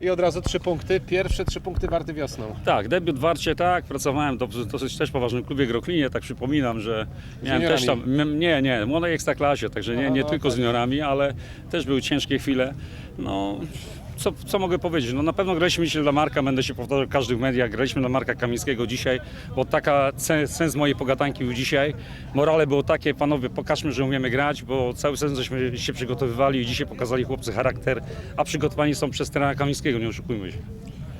I od razu trzy punkty. Pierwsze trzy punkty warty wiosną. Tak, debiut w Warcie, tak, pracowałem w dosyć też poważnym klubie Groklinie, tak przypominam, że miałem też tam, nie, nie, młodej ekstraklasie, także nie, nie no, tylko z tak. juniorami, ale też były ciężkie chwile. No, co, co mogę powiedzieć? No na pewno graliśmy dzisiaj dla Marka, będę się powtarzał w każdych mediach, graliśmy dla Marka Kamińskiego dzisiaj, bo taka sen- sens mojej pogadanki był dzisiaj. Morale było takie, panowie, pokażmy, że umiemy grać, bo cały sens żeśmy się przygotowywali i dzisiaj pokazali chłopcy charakter, a przygotowani są przez trenera Kamińskiego, nie oszukujmy się.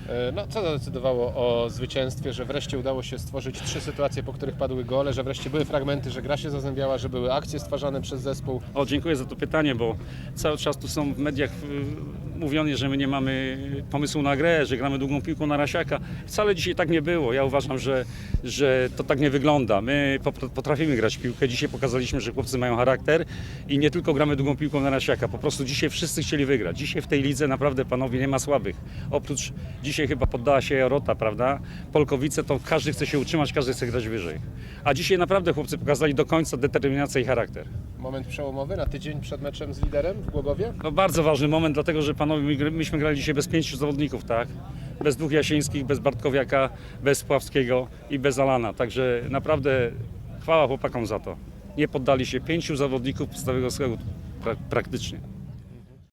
E, No, co zadecydowało o zwycięstwie, że wreszcie udało się stworzyć trzy sytuacje, po których padły gole, że wreszcie były fragmenty, że gra się zazębiała, że były akcje stwarzane przez zespół. O, dziękuję za to pytanie, bo cały czas tu są w mediach y, mówione, że my nie mamy pomysłu na grę, że gramy długą piłką na rasiaka. Wcale dzisiaj tak nie było. Ja uważam, że, że to tak nie wygląda. My po- potrafimy grać w piłkę. Dzisiaj pokazaliśmy, że chłopcy mają charakter i nie tylko gramy długą piłką na rasiaka. Po prostu dzisiaj wszyscy chcieli wygrać. Dzisiaj w tej lidze naprawdę, panowie, nie ma słabych. Oprócz dzisiaj chyba poddała się Jarota, prawda? Polkowice to każdy chce się utrzymać, każdy chce grać wyżej. A dzisiaj naprawdę chłopcy pokazali do końca determinację i charakter. Moment przełomowy na tydzień przed meczem z liderem w Głogowie. No bardzo ważny moment, dlatego że panowie, myśmy grali dzisiaj bez pięciu zawodników, tak? Bez dwóch Jasińskich, bez Bartkowiaka, bez Pławskiego i bez Alana. Także naprawdę chwała chłopakom za to. Nie poddali się pięciu zawodników podstawowego składu pra- praktycznie.